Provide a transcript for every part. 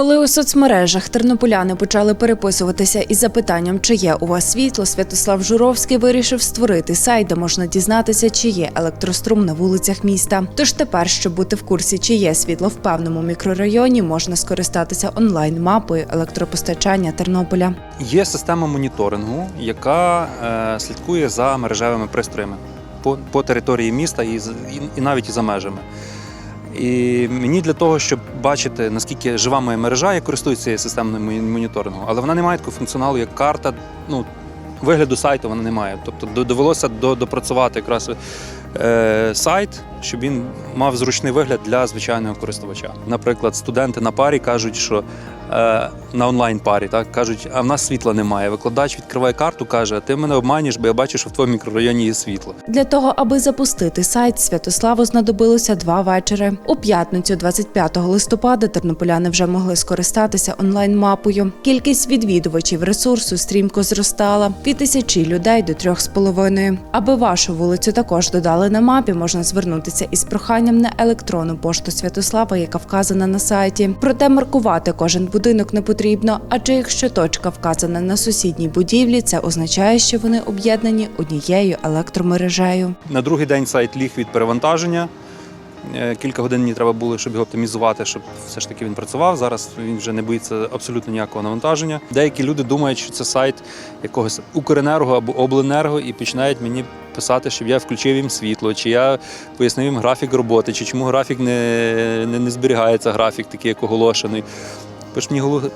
Коли у соцмережах тернополяни почали переписуватися із запитанням, чи є у вас світло, Святослав Журовський вирішив створити сайт, де можна дізнатися, чи є електрострум на вулицях міста. Тож тепер, щоб бути в курсі, чи є світло в певному мікрорайоні, можна скористатися онлайн-мапою електропостачання Тернополя. Є система моніторингу, яка е, слідкує за мережевими пристроями по, по території міста і, і, і навіть і за межами. І мені для того, щоб бачити, наскільки жива моя мережа, я користуюся цією системою моні- моніторингу, але вона не має такого функціоналу, як карта. Ну, вигляду сайту вона не має. Тобто довелося допрацювати якраз е, сайт, щоб він мав зручний вигляд для звичайного користувача. Наприклад, студенти на парі кажуть, що на онлайн-парі так кажуть, а в нас світла немає. Викладач відкриває карту, каже: ти мене обманюєш, бо я бачу, що в твоєму мікрорайоні є світло. Для того, аби запустити сайт, Святославу знадобилося два вечори. У п'ятницю, 25 листопада, тернополяни вже могли скористатися онлайн-мапою. Кількість відвідувачів ресурсу стрімко зростала від тисячі людей до трьох з половиною. Аби вашу вулицю також додали на мапі, можна звернутися із проханням на електронну пошту Святослава, яка вказана на сайті. Проте маркувати кожен будинок не потрібно, адже якщо точка вказана на сусідній будівлі, це означає, що вони об'єднані однією електромережею. На другий день сайт ліг від перевантаження. Е, Кілька годин мені треба було, щоб його оптимізувати, щоб все ж таки він працював. Зараз він вже не боїться абсолютно ніякого навантаження. Деякі люди думають, що це сайт якогось Укренерго або Обленерго, і починають мені писати, щоб я включив їм світло, чи я пояснив їм графік роботи, чи чому графік не, не, не зберігається, графік такий, як оголошений.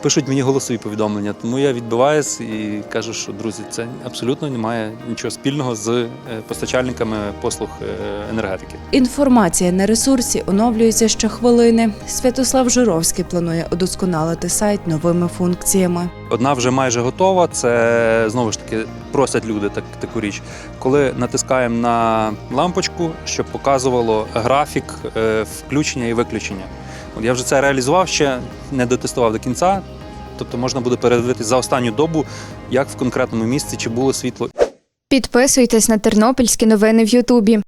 Пишуть мені, голосові повідомлення, тому я відбиваюсь і кажу, що друзі, це абсолютно не має нічого спільного з е, постачальниками послуг е, енергетики. Інформація на ресурсі оновлюється щохвилини. Святослав Журовський планує удосконалити сайт новими функціями. Одна вже майже готова. Це знову ж таки просять люди так, таку річ. Коли натискаємо на лампочку, щоб показувало графік е, включення і виключення. От я вже це реалізував, ще не дотестував до кінця. Тобто можна буде передивитися за останню добу, як в конкретному місці чи було світло Підписуйтесь на тернопільські новини в Ютубі.